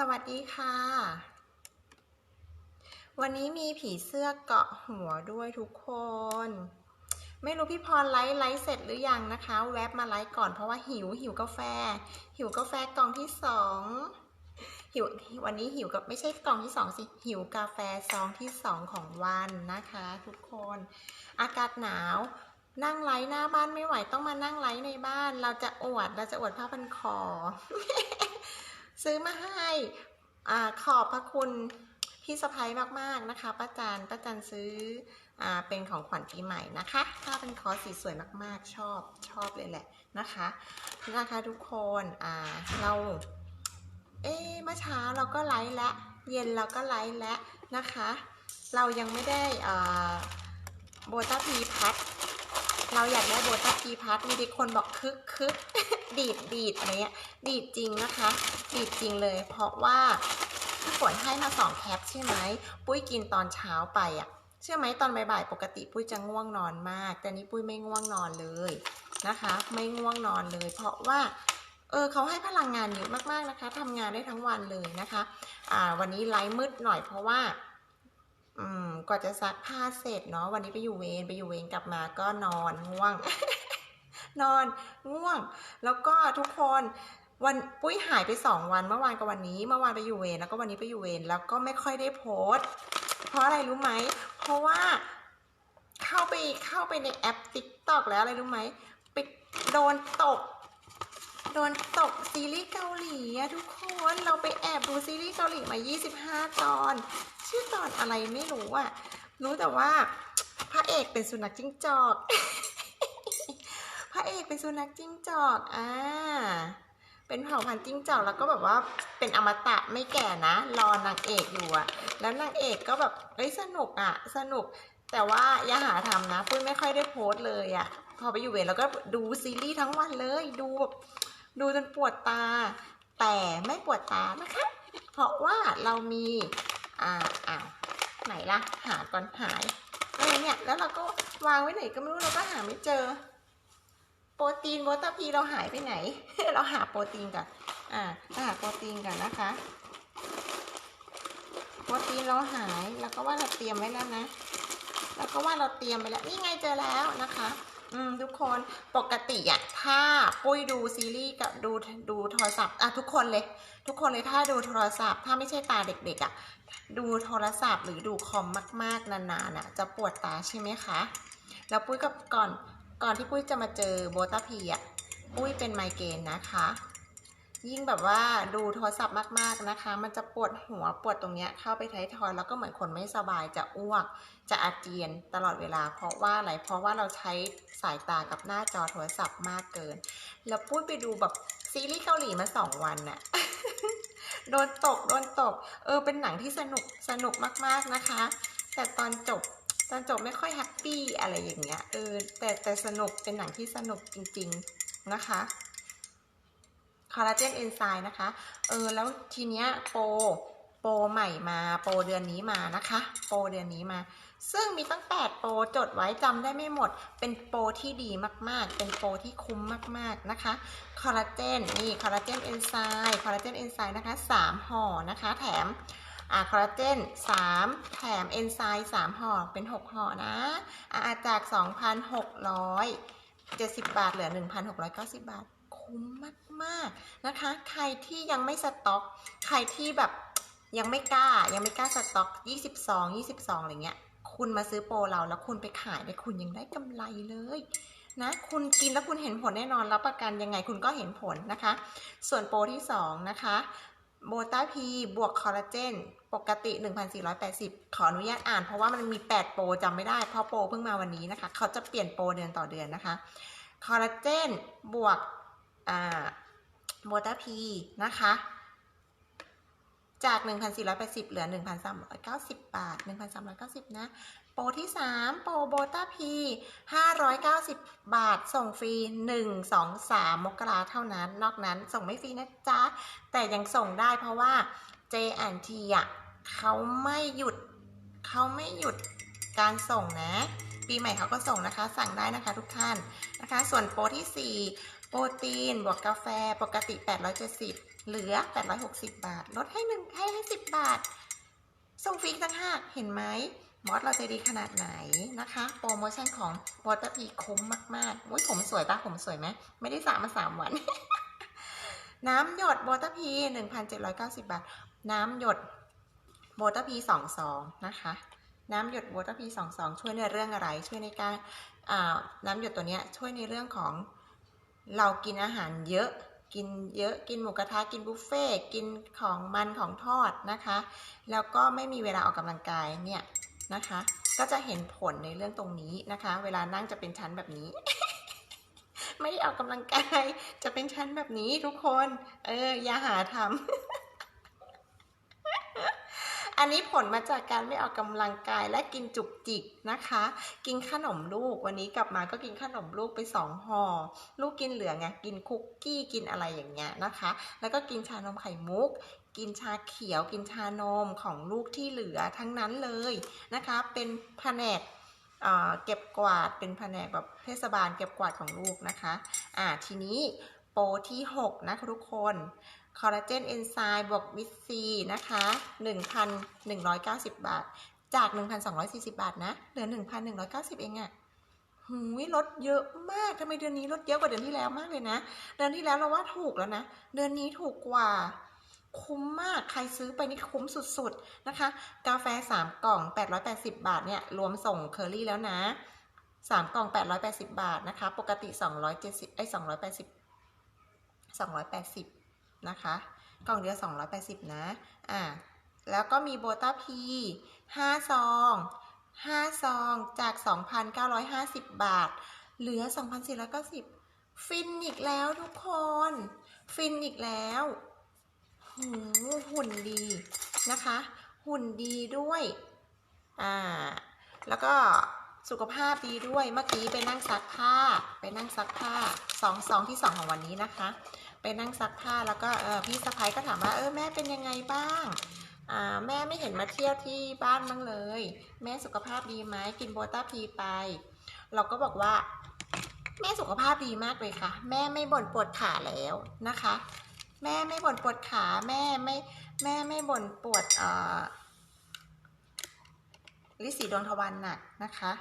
สวัสดีค่ะ วันนี้มีผีเสื้อเกาะหัวด้วยทุกคน ไม่รู้พี่พรไลฟ์ไลฟ์เสร็จหรือยังนะคะ แวบมาไลฟ์ก่อนเพราะว่าหิวหิวกาแฟ หิวกาแฟกล่องที่สองหิววันนี้หิวกับไม่ใช่กล่องที่สองสิหิวกาแฟซองที่สองของวันนะคะ ทุกคน อากาศหนาวนั่งไลฟ์หน้าบ้านไม่ไหวต้องมานั่งไลฟ์ในบ้าน เราจะอวดเราจะอวดผ้าพันคอ ซื้อมาให้อ่าขอบพระคุณพี่สะพ้ายมากๆนะคะป้าจันป้าจันซื้ออ่าเป็นของขวัญปีใหม่นะคะผ้าเป็นคอสีสวยมากๆชอบชอบเลยแหละนะคะนะคะทุกคนอ่าเราเอ๊เมื่อเช้าเราก็ไลฟ์แล้วเย็นเราก็ไลฟ์แล้วนะคะ เรายังไม่ได้อ่าโบต้าพีพัด เราอยากได้โบต้าพีพัดมีด็กคนบอกคึกคึกดีดดีดอะไรเงี้ยดีดจริงนะคะ ดีดจริงเลย เพราะว่าพี่ฝนให้มาสองแคปใช่ไหมปุ้ยกินตอนเช้าไปอะ่ะเชื่อไหมตอนบ่ายๆปกติปุ้ยจะง่วงนอนมาก แต่นี้ปุ้ยไม่ง่วงนอนเลยนะคะ ไม่ง่วงนอนเลย เพราะว่าเออเขาให้พลังงานเยอะมากๆนะคะทำงานได้ทั้งวันเลยนะคะอ่าวันนี้ไลฟ์มืดหน่อยเพราะว่า กว่าจะซักผ้าเสร็จเนาะวันนี้ไปอยู่เวรไปอยู่เวรกลับมาก็นอนง่วง นอนง่วง แล้วก็ทุกคนวันปุ้ยหายไปสองวันเมื่อวานกับวันนี้ เมื่อวานไปอยู่เวรแล้วก็วันนี้ไปอยู่เวรแล้วก็ไม่ค่อยได้โพสเพราะอะไรรู้ไหมเพราะว่าเข้าไปเข้าไปในแอป TikTok แล้วอะไรรู้ไหมไปโดนตก โดนตกซีรีส์เกาหลีอะทุกคนเราไปแอบดูซีรีส์เกาหลีมา 25 ตอน ชื่อตอนอะไรไม่รู้อะรู้แต่ว่าพระเอกเป็นสุนัขจิ้งจอก พระเอกเป็นสุนัขจิ้งจอกอ่าเป็นเผ่าพันธุ์จิ้งจอกแล้วก็แบบว่าเป็นอมตะไม่แก่นะ รอนางเอกอยู่อะแล้วนางเอกก็แบบเอ้ยสนุกอะสนุก แต่ว่าอย่าหาทำนะปุ้ยไม่ค่อยได้โพสต์เลยอะพอไปอยู่เวรแล้วก็ดูซีรีส์ทั้งวันเลยดูแบบดูจนปวดตา แต่ไม่ปวดตานะคะ เพราะว่าเรามี อ่าอ้าวไหนล่ะ หาก่อนหายเออเนี่ยแล้วเราก็วางไว้ไหนก็ไม่รู้เราก็หาไม่เจอ โปรตีนโบตาพีเราหายไปไหน เราหาโปรตีนก่อนอ่าเราหาโปรตีนก่อนนะคะโปรตีนเราหาย แล้วก็ว่าเราเตรียมไว้แล้วนะ แล้วก็ว่าเราเตรียมไปแล้ว นี่ไงเจอแล้วนะคะ อืมทุกคนปกติอะถ้าปุ้ยดูซีรีส์กับดูดูโทรศัพท์อะทุกคนเลย ทุกคนเลยถ้าดูโทรศัพท์ ถ้าไม่ใช่ตาเด็กๆอะดูโทรศัพท์หรือดูคอมมากๆ นานๆอะจะปวดตาใช่ไหมคะ แล้วปุ้ยก็ก่อนก่อนที่ปุ้ยจะมาเจอโบตาพีอะปุ้ยเป็นไมเกรนนะคะ ยิ่งแบบว่าดูโทรศัพท์มากๆนะคะ มันจะปวดหัวปวดตรงเนี้ยเข้าไปท้ายทอยแล้วก็เหมือนคนไม่สบายจะอ้วก จะอาเจียนตลอดเวลา เพราะว่าอะไรเพราะว่าเราใช้สายตากับหน้าจอโทรศัพท์มากเกิน แล้วปุ้ยไปดูแบบซีรีส์เกาหลีมาสองวันน่ะโดนตกโดนตก เออเป็นหนังที่สนุกสนุกมากๆนะคะ แต่ตอนจบตอนจบไม่ค่อยแฮปปี้อะไรอย่างเงี้ยเออแต่แต่สนุกเป็นหนังที่สนุกจริง ๆนะคะ คอลลาเจนเอนไซม์นะคะ เออ แล้วทีเนี้ยโปรโปรใหม่มา โปรเดือนนี้มานะคะ โปรเดือนนี้มา ซึ่งมีตั้ง8โปรจดไว้จำได้ไม่หมด เป็นโปรที่ดีมากๆ เป็นโปรที่คุ้มมากๆนะคะ คอลลาเจน นี่ คอลลาเจนเอนไซม์ คอลลาเจนเอนไซม์นะคะ3ห่อนะคะ แถมอ่าคอลลาเจน 3 แถมเอนไซม์3ห่อเป็น 6ห่อนะอ่าจาก 2,670 บาท เหลือ 1,690 บาท คุ้มมากๆนะคะ ใครที่ยังไม่สต็อก ใครที่แบบยังไม่กล้ายังไม่กล้าสต็อก 22 22อะไรเงี้ย คุณมาซื้อโปรเราแล้วคุณไปขายได้คุณยังได้กำไรเลยนะคุณกินแล้วคุณเห็นผลแน่นอนรับประกันยังไงคุณก็เห็นผลนะคะ ส่วนโปรที่ 2 นะคะโบต้าพีบวกคอลลาเจนปกติ 1,480 ขออนุญาตอ่านเพราะว่ามันมี 8 โปรจำไม่ได้เพราะโปรเพิ่งมาวันนี้นะคะ เขาจะเปลี่ยนโปรเดือนต่อเดือนนะคะ คอลลาเจนบวก โบต้าพีนะคะ จาก 1,480 เหลือ 1,390 บาท 1,390 นะ โปรที่ 3 โปรโบต้าพี590 บาท ส่งฟรี 1 2 3 มกราเท่านั้น นอกนั้นส่งไม่ฟรีนะจ๊ะ แต่ยังส่งได้เพราะว่า J&T อะเขาไม่หยุดเขาไม่หยุดการส่งนะ ปีใหม่เขาก็ส่งนะคะ สั่งได้นะคะทุกท่านนะคะ ส่วนโปรที่โปรตีน บวกกาแฟปกติ 870 เหลือ 860 บาท ลดให้หนึ่งให้ให้ 10 บาท ส่งฟรีต่างหากเห็นไหมมอสเราใจดีขนาดไหนนะคะ โปรโมชั่นของวอเตอร์พีคุ้มมากๆอุ้ยผมสวยปะผมสวยไหมไม่ได้สระมา3วัน น้ำหยดวอเตอร์พี1,790บาท น้ำหยดวอเตอร์พีสองซองนะคะ น้ำหยดวอเตอร์พีสองซองช่วยในเรื่องอะไร ช่วยในการน้ำหยดตัวนี้ช่วยในเรื่องของเรากินอาหารเยอะกินเยอะกินหมูกระทะกินบุฟเฟ่ต์กินของมันของทอดนะคะ แล้วก็ไม่มีเวลาออกกำลังกายเนี่ยนะคะ ก็จะเห็นผลในเรื่องตรงนี้นะคะ เวลานั่งจะเป็นชั้นแบบนี้ ไม่ได้ออกกำลังกายจะเป็นชั้นแบบนี้ทุกคน เอออย่าหาทำ อันนี้ผลมาจากการไม่ออกกำลังกายและกินจุกจิกนะคะ กินขนมลูกวันนี้กลับมาก็กินขนมลูกไปสองห่อลูกกินเหลือไงกินคุกกี้กินอะไรอย่างเงี้ยนะคะ แล้วก็กินชานมไข่มุก กินชาเขียว กินชานมของลูกที่เหลือทั้งนั้นเลยนะคะ เป็นแผนกเก็บกวาดเป็นแผนกแบบเทศบาลเก็บกวาดของลูกนะคะ อ่าทีนี้โปรที่ 6 นะทุกคน คอลลาเจนเอนไซม์บวกวิตซีนะคะ 1,190 บาท จาก 1,240 บาทนะ เหลือ 1,190 เองอะหูยลดเยอะมากทำไมเดือนนี้ลดเยอะกว่าเดือนที่แล้วมากเลยนะ เดือนที่แล้วเราว่าถูกแล้วนะ เดือนนี้ถูกกว่า คุ้มมาก ใครซื้อไปนี่คุ้มสุดๆนะคะ กาแฟ 3 กล่อง 880 บาทเนี่ย รวมส่งเคอรี่แล้วนะ 3 กล่อง 880 บาทนะคะ ปกติ 270ไอ้ย280 280 นะคะ กล่องเดียว 280 นะ อ่า แล้วก็มีโบต้าพี5ซอง5ซองจาก 2,950 บาท เหลือ 2,490 ฟินอีกแล้วทุกคน ฟินอีกแล้วหูหุ่นดีนะคะ หุ่นดีด้วย อ่า แล้วก็สุขภาพดีด้วย เมื่อกี้ไปนั่งซักผ้า ไปนั่งซักผ้าสองซองที่สองของวันนี้นะคะ ไปนั่งซักผ้าแล้วก็เออพี่สะพ้ายก็ถามว่าเออแม่เป็นยังไงบ้างอ่าแม่ไม่เห็นมาเที่ยวที่บ้านบ้างเลย แม่สุขภาพดีไหมกินโบต้าพีไป เราก็บอกว่า แม่สุขภาพดีมากเลยค่ะ แม่ไม่บ่นปวดขาแล้วนะคะ แม่ไม่บ่นปวดขาแม่ไม่แม่ไม่บ่นปวดเอ่อลิสีดวงทวารหนักนะคะ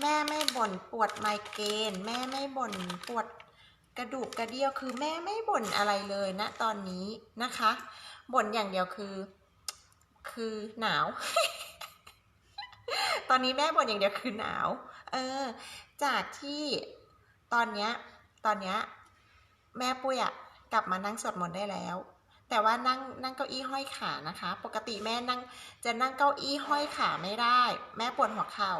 แม่ไม่บ่นปวดไมเกรนแม่ไม่บ่นปวด กระดูกกระเดี่ยวคือแม่ไม่บ่นอะไรเลยนะตอนนี้นะคะบ่นอย่างเดียวคือ คือหนาว ตอนนี้แม่บ่นอย่างเดียวคือหนาว เออ จากที่ตอนเนี้ยตอนเนี้ยแม่ปุ้ยอะกลับมานั่งสวดมนต์ได้แล้ว แต่ว่านั่งนั่งเก้าอี้ห้อยขานะคะ ปกติแม่นั่งจะนั่งเก้าอี้ห้อยขาไม่ได้ แม่ปวดหัวเข่า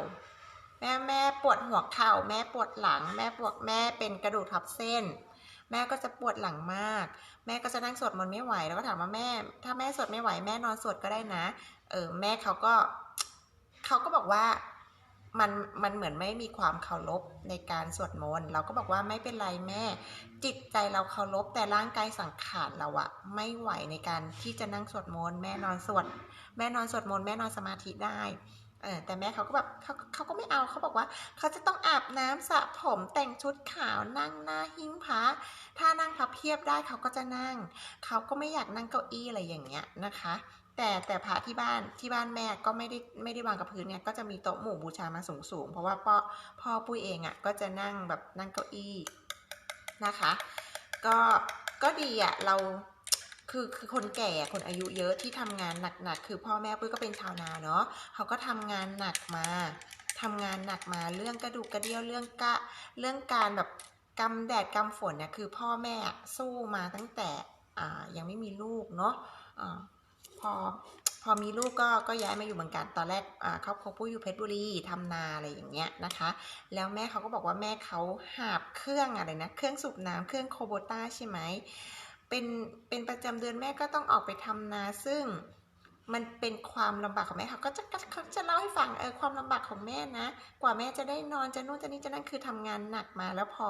แม่แม่ปวดหัวเข่า แม่ปวดหลัง แม่ปวดแม่เป็นกระดูกทับเส้น แม่ก็จะปวดหลังมาก แม่ก็จะนั่งสวดมนต์ไม่ไหวแล้วก็ถามว่าแม่ ถ้าแม่สวดไม่ไหวแม่นอนสวดก็ได้นะ เออแม่เขาก็เขาก็บอกว่ามันมันเหมือนไม่มีความเคารพในการสวดมนต์เราก็บอกว่าไม่เป็นไรแม่ จิตใจเราเคารพแต่ร่างกายสังขารเราอะไม่ไหวในการที่จะนั่งสวดมนต์แม่นอนสวด แม่นอนสวดมนต์แม่นอนสมาธิได้ แต่แม่เขาก็แบบเขาเขาก็ไม่เอาเขาบอกว่า เขาจะต้องอาบน้ำสระผมแต่งชุดขาวนั่งหน้าหิ้งพระถ้านั่งพับเพียบได้เขาก็จะนั่ง เขาก็ไม่อยากนั่งเก้าอี้อะไรอย่างเงี้ยนะคะ แต่แต่พระที่บ้านที่บ้านแม่ก็ไม่ได้ไม่ได้วางกับพื้นเนี่ยก็จะมีโต๊ะหมู่บูชามาสูงสูงๆเพราะว่าพ่อพ่อปุ้ยเองอะ่ะก็จะนั่งแบบนั่งเก้าอี้นะคะ ก็ก็ดีอะ่ะเรา คือคือคนแก่คนอายุเยอะที่ทำงานหนักๆคือพ่อแม่ปุ้ยก็เป็นชาวนาเนาะเขาก็ทำงานหนักมาทำงานหนักมาเรื่องกระดูกกระเดี่ยวเรื่องกะเรื่องการแบบกำแดดกำฝนเนี่ยคือพ่อแม่สู้มาตั้งแต่อ่ายังไม่มีลูกเนาะอ่าพอพอมีลูกก็ก็ย้ายมาอยู่เมืองการตอนแรกอ่าครอบครัวปุ้ยอยู่เพชรบุรีทำนาอะไรอย่างเงี้ยนะคะ แล้วแม่เขาก็บอกว่าแม่เขาหาบเครื่องอะไรนะ เครื่องสูบน้ำเครื่องโคโบต้าใช่ไหม เป็นเป็นประจำเดือนแม่ก็ต้องออกไปทำนา ซึ่งมันเป็นความลำบากของแม่เขาก็จะเขาจะเล่าให้ฟังเออความลำบากของแม่นะ กว่าแม่จะได้นอนจะนู่นจะนี่จะนั่นคือทำงานหนักมา แล้วพอ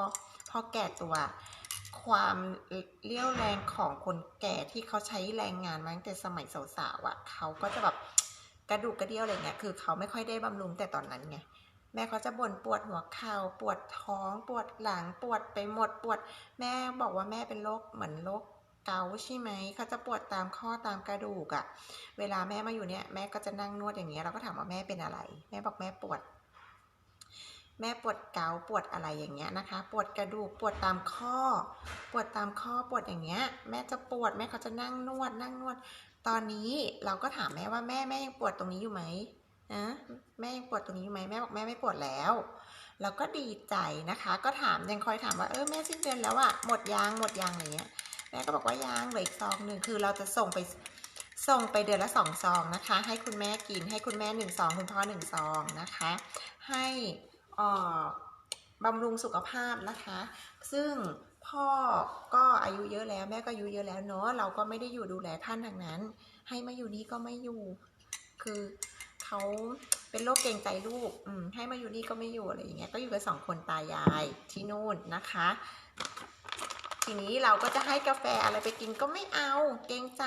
พอแก่ตัว ความเลี้ยวแรงของคนแก่ที่เขาใช้แรงงานมาตั้งแต่สมัยสาวๆอะเขาก็จะแบบกระดูกกระเดี่ยวอะไรเงี้ยคือเขาไม่ค่อยได้บำรุงแต่ตอนนั้นไง แม่เขาจะบ่นปวดหัวเข่าปวดท้อง ปวดหลังปวดไปหมดปวด แม่บอกว่าแม่เป็นโรคเหมือนโรคเกาใช่ไหมเขาจะปวดตามข้อตามกระดูกอะเวลาแม่มาอยู่เนี่ยแม่ก็จะนั่งนวดอย่างเงี้ยเราก็ถามว่าแม่เป็นอะไร แม่บอกแม่ปวด แม่ปวดเกาปวดอะไรอย่างเงี้ยนะคะ ปวดกระดูกปวดตามข้อ ปวดตามข้อปวดอย่างเงี้ย แม่จะปวดแม่เขาจะนั่งนวดนั่งนวด ตอนนี้เราก็ถามแม่ว่าแม่แม่ยังปวดตรงนี้อยู่ไหม นะแม่ยังปวดตรงนี้อยู่ไหมแม่บอกแม่ไม่ปวดแล้วเราก็ดีใจนะคะ ก็ถามยังคอยถามว่าเออแม่สิ้นเดือนแล้วอะหมดยางหมดยางอะไรเงี้ยแม่ก็บอกว่ายางเหลืออีกซองหนึ่งคือเราจะส่งไปส่งไปเดือนละสองซองนะคะ ให้คุณแม่กินให้คุณแม่หนึ่งซองคุณพ่อหนึ่งซองนะคะ ให้อ่อบำรุงสุขภาพนะคะ ซึ่งพ่อก็อายุเยอะแล้วแม่ก็อายุเยอะแล้วเนาะเราก็ไม่ได้อยู่ดูแลท่านทางนั้น ให้มาอยู่นี่ก็ไม่อยู่ คือ เขาเป็นโรคเกรงใจลูกอืมให้มาอยู่นี่ก็ไม่อยู่อะไรอย่างเงี้ยก็อยู่กันสองคนตายายที่นู่นนะคะ ทีนี้เราก็จะให้กาแฟอะไรไปกินก็ไม่เอาเกรงใจ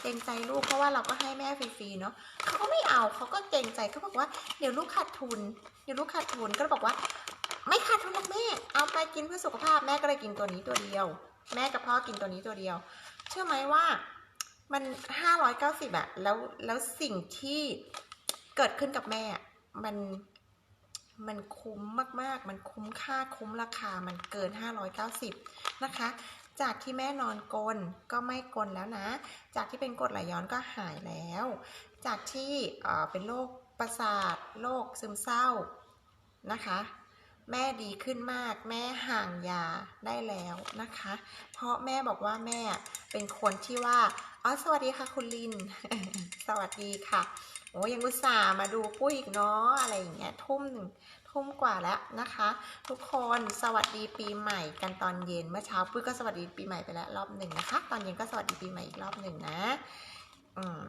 เกรงใจลูกเพราะว่าเราก็ให้แม่ฟรีๆเนาะเขาก็ไม่เอาเขาก็เกรงใจเขาบอกว่าเดี๋ยวลูกขาดทุน เดี๋ยวลูกขาดทุนก็บอกว่า ไม่ขาดทุนหรอกแม่ เอาไปกินเพื่อสุขภาพแม่ก็เลยกินตัวนี้ตัวเดียว แม่กับพ่อกินตัวนี้ตัวเดียว เชื่อไหมว่ามันห้าร้อยเก้าสิบอะแล้วแล้วสิ่งที่ เกิดขึ้นกับแม่ มันมันคุ้มมาก ๆ มันคุ้มค่าคุ้มราคา มันเกิน 590 นะคะ จากที่แม่นอนกลนก็ไม่กลนแล้วนะ จากที่เป็นกรดไหลย้อนก็หายแล้ว จากที่เป็นโรคประสาท โรคซึมเศร้านะคะ แม่ดีขึ้นมาก แม่ห่างยาได้แล้วนะคะ เพราะแม่บอกว่าแม่เป็นคนที่ว่า อ๋อ สวัสดีค่ะคุณลิน สวัสดีค่ะ โอ้ยังอุตส่าห์มาดูปุ้ยอีกเนาะอะไรอย่างเงี้ยทุ่มหนึ่งทุ่มกว่าแล้วนะคะ ทุกคนสวัสดีปีใหม่กันตอนเย็นเมื่อเช้าปุ้ยก็สวัสดีปีใหม่ไปแล้วรอบหนึ่งนะคะ ตอนเย็นก็สวัสดีปีใหม่อีกรอบหนึ่งนะอืม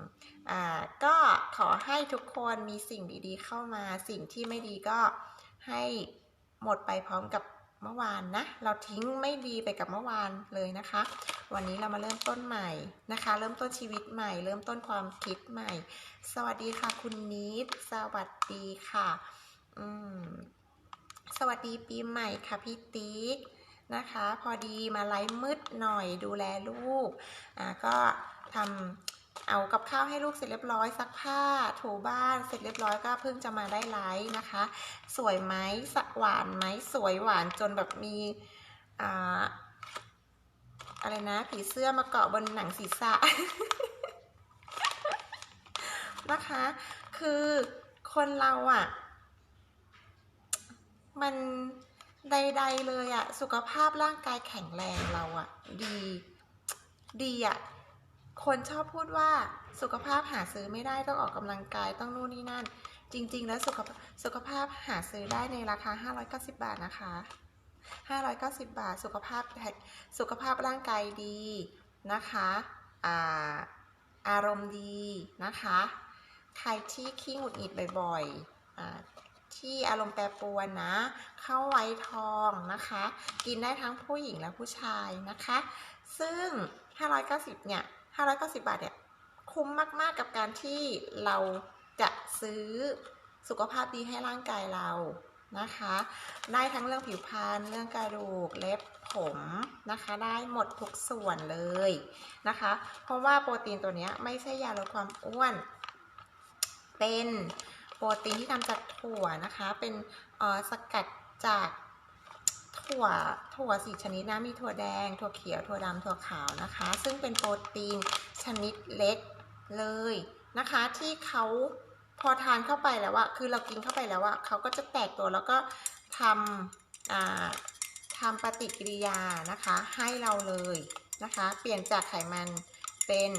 อ่าก็ขอให้ทุกคนมีสิ่งดีๆเข้ามาสิ่งที่ไม่ดีก็ให้หมดไปพร้อมกับ เมื่อวานนะ เราทิ้งไม่ดีไปกับเมื่อวานเลยนะคะ วันนี้เรามาเริ่มต้นใหม่นะคะ เริ่มต้นชีวิตใหม่ เริ่มต้นความคิดใหม่ สวัสดีค่ะคุณนิดสวัสดีค่ะ อืม สวัสดีปีใหม่ค่ะพี่ติ๊กนะคะ พอดีมาไลฟ์มืดหน่อยดูแลลูก อ่าก็ทำ เอากับข้าวให้ลูกเสร็จเรียบร้อยซักผ้าถูบ้านเสร็จเรียบร้อยก็เพิ่งจะมาได้ไลฟ์นะคะ สวยไหมสหวานไหมสวยหวานจนแบบมีอ่าอะไรนะ ผีเสื้อมาเกาะบนหนังศีรษะนะคะ คือคนเราอะ่ะ มันใด ๆ เลยอะสุขภาพร่างกายแข็งแรงเราอะดี ดีอะ คนชอบพูดว่าสุขภาพหาซื้อไม่ได้ต้องออกกำลังกายต้องนู่นนี่นั่น จริง ๆ แล้วสุขสุขภาพหาซื้อได้ในราคา 590 บาทนะคะ 590 บาทสุขภาพสุขภาพร่างกายดีนะคะอ่าอารมณ์ดีนะคะ ใครที่ขี้หงุดหงิดบ่อยๆที่อารมณ์แปรปรวนนะ เข้าไว้ทองนะคะ กินได้ทั้งผู้หญิงและผู้ชายนะคะ ซึ่ง 590 เนี่ย 590 บาทเนี่ยคุ้มมากๆกับการที่เราจะซื้อสุขภาพดีให้ร่างกายเรานะคะ ได้ทั้งเรื่องผิวพรรณเรื่องกระดูกเล็บผมนะคะ ได้หมดทุกส่วนเลยนะคะ เพราะว่าโปรตีนตัวเนี้ยไม่ใช่ยาลดความอ้วน เป็นโปรตีนที่ทำจากถั่วนะคะ เป็นเออสกัดจาก ถั่วถั่วสี่ชนิดนะมีถั่วแดง ถั่วเขียว ถั่วดำถั่วขาวนะคะ ซึ่งเป็นโปรตีนชนิดเล็กเลยนะคะ ที่เขาพอทานเข้าไปแล้วอะคือเรากินเข้าไปแล้วอะเขาก็จะแตกตัวแล้วก็ทำทำปฏิกิริยานะคะ ให้เราเลยนะคะ เปลี่ยนจากไขมันเป็น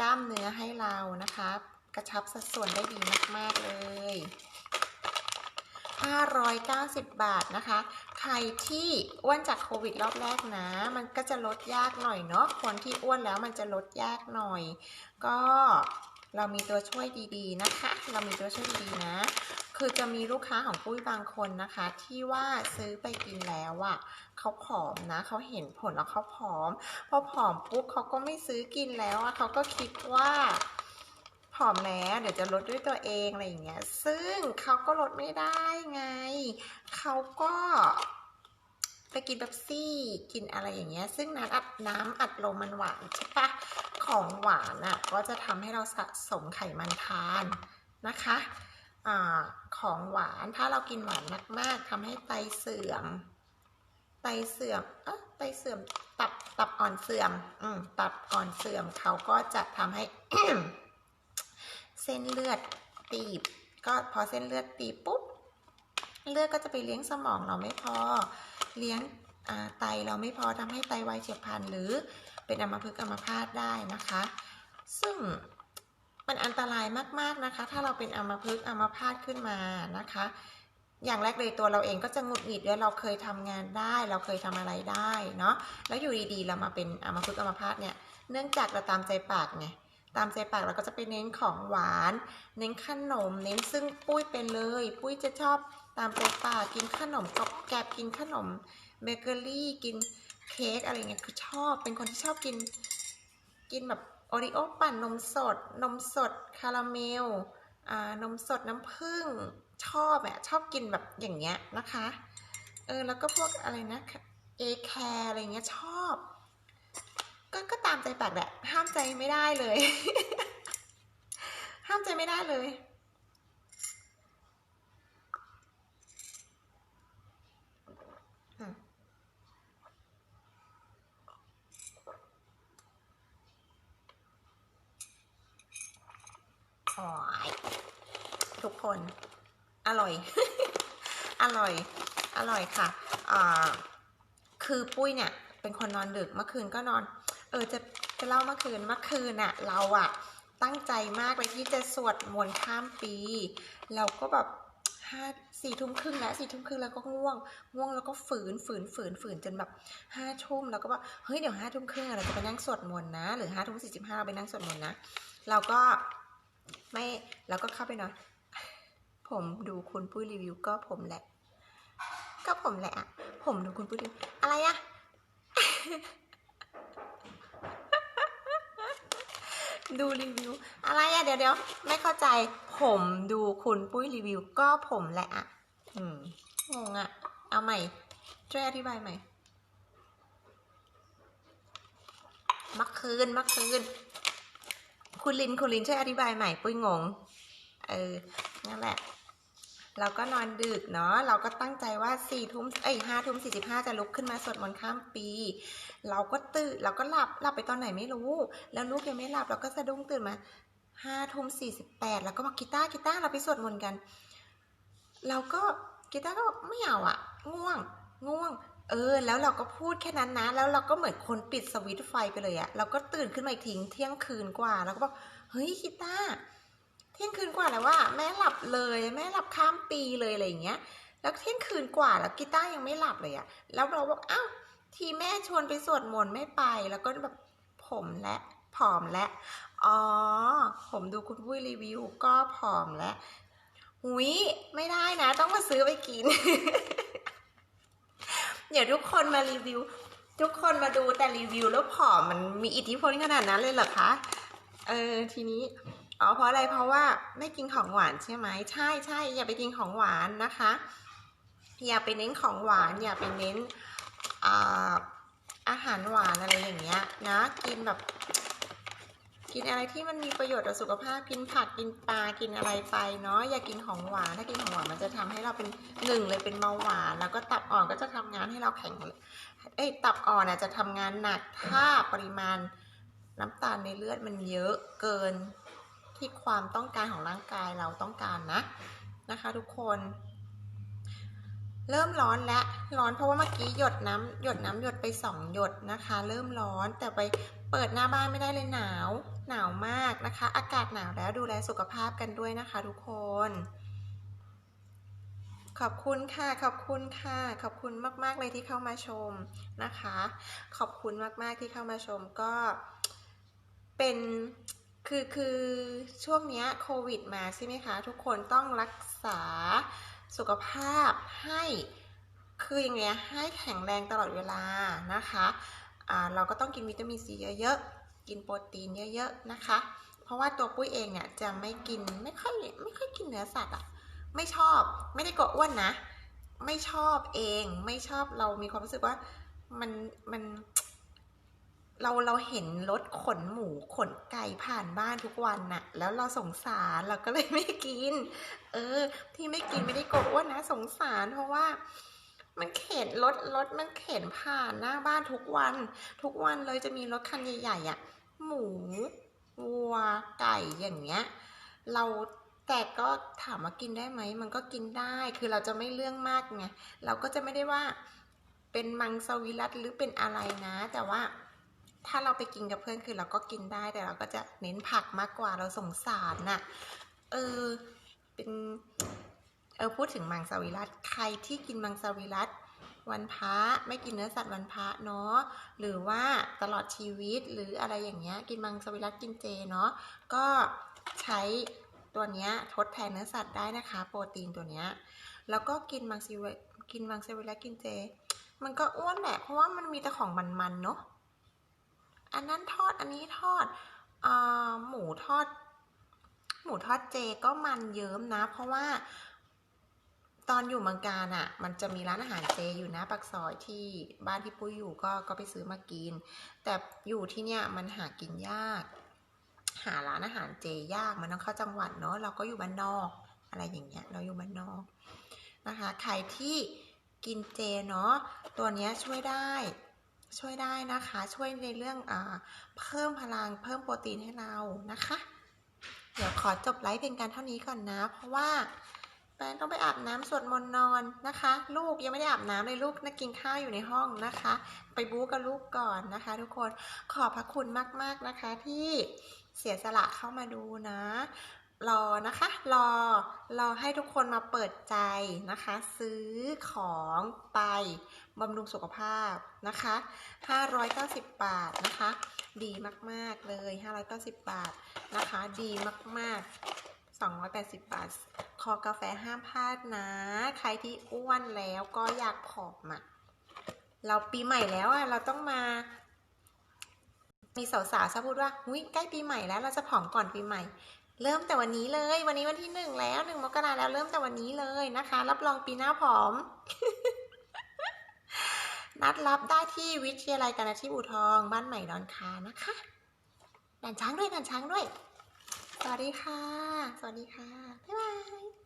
กล้ามเนื้อให้เรานะคะ กระชับสัดส่วนได้ดีมาก ๆ เลย 590 บาทนะคะ ใครที่อ้วนจากโควิดรอบแรกนะ มันก็จะลดยากหน่อยเนาะ คนที่อ้วนแล้วมันจะลดยากหน่อย ก็เรามีตัวช่วยดีๆนะคะ เรามีตัวช่วยดีๆนะ คือจะมีลูกค้าของปุ้ยบางคนนะคะ ที่ว่าซื้อไปกินแล้วอะ่ะเขาผอมนะเขาเห็นผลแล้วเขาผอม พอผอมปุ๊บเขาก็ไม่ซื้อกินแล้วอะเขาก็คิดว่า ผอมแล้วเดี๋ยวจะลดด้วยตัวเองอะไรอย่างเงี้ย ซึ่งเขาก็ลดไม่ได้ไง เขาก็ไปกินเบบซี่กินอะไรอย่างเงี้ย ซึ่งน้ำอัดน้ำอัดลมมันหวานใช่ปะของหวานอะก็จะทำให้เราสะสมไขมันทานนะคะอาของหวานถ้าเรากินหวานมากๆทำให้ไตเสื่อม ไตเสื่อมเอะไตเสื่อมตับตับอ่อนเสื่อม อืมตับอ่อนเสื่อมเขาก็จะทำให้ ส้นเลือดตีบ ก็พอเส้นเลือดตีบปุ๊บเลือดก็จะไปเลี้ยงสมองเราไม่พอ เลี้ยงไตเราไม่พอทำให้ไตวายเฉียบพลันหรือเป็นอัมพฤกษ์อัมพาตได้นะคะ ซึ่งมันอันตรายมากๆนะคะ ถ้าเราเป็นอัมพฤกษ์อัมพาตขึ้นมานะคะ อย่างแรกเลยตัวเราเองก็จะหงุดหงิดด้วยเราเคยทำงานได้ เราเคยทำอะไรได้เนาะแล้วอยู่ดีๆเรามาเป็นอัมพฤกษ์อัมพาตเนี่ยเนื่องจากเราตามใจปากไง ตามใจปากเราก็จะไปเน้นของหวาน เน้นขนม เน้นซึ่งปุ้ยเป็นเลย ปุ้ยจะชอบตามใจปากกินขนมกรอบแกบกินขนมเบเกอรี่กินเค้กอะไรเงี้ยคือชอบเป็นคนที่ชอบกิน กินแบบโอริโอปั่นนมสด นมสดคาราเมลอ่านมสดน้ำผึ้งชอบอะชอบกินแบบอย่างเงี้ยนะคะเออแล้วก็พวกอะไรนะเอแคร์อะไรเงี้ยชอบ ก็ก็ตามใจปากแหละ ห้ามใจไม่ได้เลย ห้ามใจไม่ได้เลยอืมโอ้ยทุกคน อร่อย อร่อย อร่อยค่ะ คือปุ้ยเนี่ย เป็นคนนอนดึก เมื่อคืนก็นอน เออจะจะเล่าเมื่อคืนเมื่อคืนน่ะเราอะตั้งใจมากเลยที่จะสวดมนต์ข้ามปี เราก็แบบห้าสี่ทุ่มครึ่งแล้วสี่ทุ่มครึ่งแล้วก็ง่วง ง่วงแล้วก็ฝืนฝืนฝืนฝืนจนแบบห้าทุ่มแล้วก็ว่าเฮ้ยเดี๋ยวห้าทุ่มครึ่งเราจะไปนั่งสวดมนต์นะ หรือห้าทุ่มสี่สิบห้าเราไปนั่งสวดมนต์นะเราก็ไม่เราก็เข้าไปนอนผมดูคุณปุ้ยรีวิวก็ผมแหละ ก็ผมแหละอะผมดูคุณปุ้ยรีวิวอะไรอะ ดูรีวิว อะไรอะเดี๋ยวเดี๋ยวไม่เข้าใจผมดูคุณปุ้ยรีวิว ก็ผมแหละอะอืมงงอะเอาใหม่ ช่วยอธิบายใหม่มักคืนมักคืน คุณลินคุณลินช่วยอธิบายใหม่ ปุ้ยงง เออ นั่นแหละ เราก็นอนดึกเนาะเราก็ตั้งใจว่าสี่ทุ่มเอ้ยห้าทุ่มสี่สิบห้าจะลุกขึ้นมาสวดมนต์ข้ามปี เราก็ตื่นเราก็หลับหลับไปตอนไหนไม่รู้ แล้วลูกยังไม่หลับเราก็สะดุ้งตื่นมาห้าทุ่มสี่สิบแปดแล้วก็บอกกีตาร์กีตาร์เราไปสวดมนต์กัน เราก็กีตาร์ก็ไม่เอาอะง่วง ง่วง เออ แล้วเราก็พูดแค่นั้นนะ แล้วเราก็เหมือนคนปิดสวิตช์ไฟไปเลยอะเราก็ตื่นขึ้นมาอีกทีเที่ยงคืนกว่าแล้วก็บอกเฮ้ยกีตาร์ เที่ยงคืนกว่าแล้วว่าแม่หลับเลยแม่หลับข้ามปีเลยอะไรอย่างเงี้ย แล้วเที่ยงคืนกว่าแล้วกีต้าร์ยังไม่หลับเลยอะแล้วเราบอกอ้าวทีแม่ชวนไปสวดมนต์ไม่ไป แล้วก็แบบผมและผอมและ อ๋อ ผมดูคุณปุ้ยรีวิวก็ผอมและหุยไม่ได้นะ ต้องมาซื้อไปกิน เดี๋ยวทุกคนมารีวิว ทุกคนมาดูแต่รีวิวแล้วผอมมันมีอิทธิพลขนาดนั้นเลยเหรอคะ เออทีนี้ อ๋อเพราะอะไรเพราะว่าไม่กินของหวานใช่ไหมใช่ใช่อย่าไปกินของหวานนะคะ อย่าไปเน้นของหวาน อย่าไปเน้นอาอาหารหวานอะไรอย่างเงี้ยนะกินแบบกินอะไรที่มันมีประโยชน์ต่อสุขภาพกินผักกินปลากินอะไรไปเนาะอย่ากินของหวานถ้ากินของหวานมันจะทำให้เราเป็นหนึ่งเลยเป็นเบาหวาน แล้วก็ตับอ่อนก็จะทำงานให้เราแข็งเอ้ตับอ่อนน่ะจะทำงานหนักถ้าปริมาณน้ำตาลในเลือดมันเยอะเกิน ที่ความต้องการของร่างกายเราต้องการนะนะคะทุกคน เริ่มร้อนแล้วร้อนเพราะว่าเมื่อกี้หยดน้ำหยดน้ำหยดไปสองหยดนะคะ เริ่มร้อนแต่ไปเปิดหน้าบ้านไม่ได้เลยหนาว หนาวมากนะคะ อากาศหนาวแล้วดูแลสุขภาพกันด้วยนะคะ ทุกคน ขอบคุณค่ะ ขอบคุณค่ะ ขอบคุณมาก ๆ เลยที่เข้ามาชมนะคะ ขอบคุณมาก ๆ ที่เข้ามาชมก็เป็น คือคือช่วงเนี้ยโควิดมาใช่ไหมคะ ทุกคนต้องรักษาสุขภาพให้คืออย่างเงี้ยให้แข็งแรงตลอดเวลานะคะอ่าเราก็ต้องกินวิตามินซีเยอะๆ กินโปรตีนเยอะๆนะคะเพเพราะว่าตัวปุ้ยเองเนี่ยจะไม่กินไม่ค่อยไม่ค่อยกินเนื้อสัตว์อะไม่ชอบไม่ได้กลัวอ้วนนะ ไม่ชอบเองไม่ชอบเรามีความรู้สึกว่ามันมัน เราเราเห็นรถขนหมูขนไก่ผ่านบ้านทุกวันน่ะ แล้วเราสงสารเราก็เลยไม่กิน เออ ที่ไม่กินไม่ได้โกรธอ้วนนะ สงสารเพราะว่า มันเข็นรถรถมันเข็นผ่านหน้าบ้านทุกวัน ทุกวันเลยจะมีรถคันใหญ่ๆอะ หมูวัวไก่อย่างเงี้ย เราแต่ก็ถามว่ากินได้ไหม มันก็กินได้ คือเราจะไม่เรื่องมากไง เราก็จะไม่ได้ว่าเป็นมังสวิรัตหรือเป็นอะไรนะ แต่ว่า ถ้าเราไปกินกับเพื่อนคือเราก็กินได้แต่เราก็จะเน้นผักมากกว่าเราสงสารน่ะ เออ เป็นเออพูดถึงมังสวิรัตใครที่กินมังสวิรัตวันพระไม่กินเนื้อสัตว์วันพระเนาะหรือว่าตลอดชีวิตหรืออะไรอย่างเงี้ยกินมังสวิรัตกินเจเนาะก็ใช้ตัวเนี้ยทดแทนเนื้อสัตว์ได้นะคะ โปรตีนตัวเนี้ยแล้วก็กินมังสวิรัตกินมังสวิรัตกินเจ มันก็อ้วนแหละเพราะว่ามันมีแต่ของมันๆเนาะ อันนั้นทอดอันนี้ทอดอหมูทอด หมูทอดเจก็มันเยิ้มนะ เพราะว่า ตอนอยู่เมืองการอะ่ะ มันจะมีร้านอาหารเจอยู่น้าปากซอยที่บ้านที่ปุ้ยอยู่ก็ก็ไปซื้อมากิน แต่อยู่ที่เนี่ยมันหากินยาก หาร้านอาหารเจยากมันต้องเข้าจังหวัดเนาะเราก็อยู่บ้านนอก อะไรอย่างเงี้ย เราอยู่บ้านนอกนะคะ ใครที่กินเจเนาะตัวเนี้ยช่วยได้ ช่วยได้นะคะ ช่วยในเรื่องอเพิ่มพลังเพิ่มโปรตีนให้เรานะคะ เดี๋ยวขอจบไลฟ์เพียงการเท่านี้ก่อนนะ เพราะว่าแปนต้องไปอาบน้ำสวดมนต์นอนนะคะ ลูกยังไม่ได้อาบน้ำเลยลูกนักกินข้าวอยู่ในห้องนะคะ ไปบู๊กับลูกก่อนนะคะ ทุกคนขอบพระคุณมากๆนะคะที่เสียสละเข้ามาดูนะ รอนะคะ รอรอให้ทุกคนมาเปิดใจนะคะ ซื้อของไป บำรุงสุขภาพนะคะ 590 บาทนะคะ ดีมากๆเลย 590 บาทนะคะ ดีมากๆ 280 บาท คอกาแฟห้ามพลาดนะ ใครที่อ้วนแล้วก็อยากผอมอะ เราปีใหม่แล้วอะ เราต้องมา มีสาวๆชอบพูดว่าหุ้ยใกล้ปีใหม่แล้วเราจะผอมก่อนปีใหม่เริ่มแต่วันนี้เลย วันนี้วันที่หนึ่งแล้วหนึ่งมกราแล้วเริ่มแต่วันนี้เลยนะคะ รับรองปีหน้าผอม นัดรับได้ที่วิทยาลัยการอาชีพอู่ทอง บ้านใหม่ดอนคานะคะดันช้างด้วยดันช้างด้วย สวัสดีค่ะ สวัสดีค่ะ บ๊ายบาย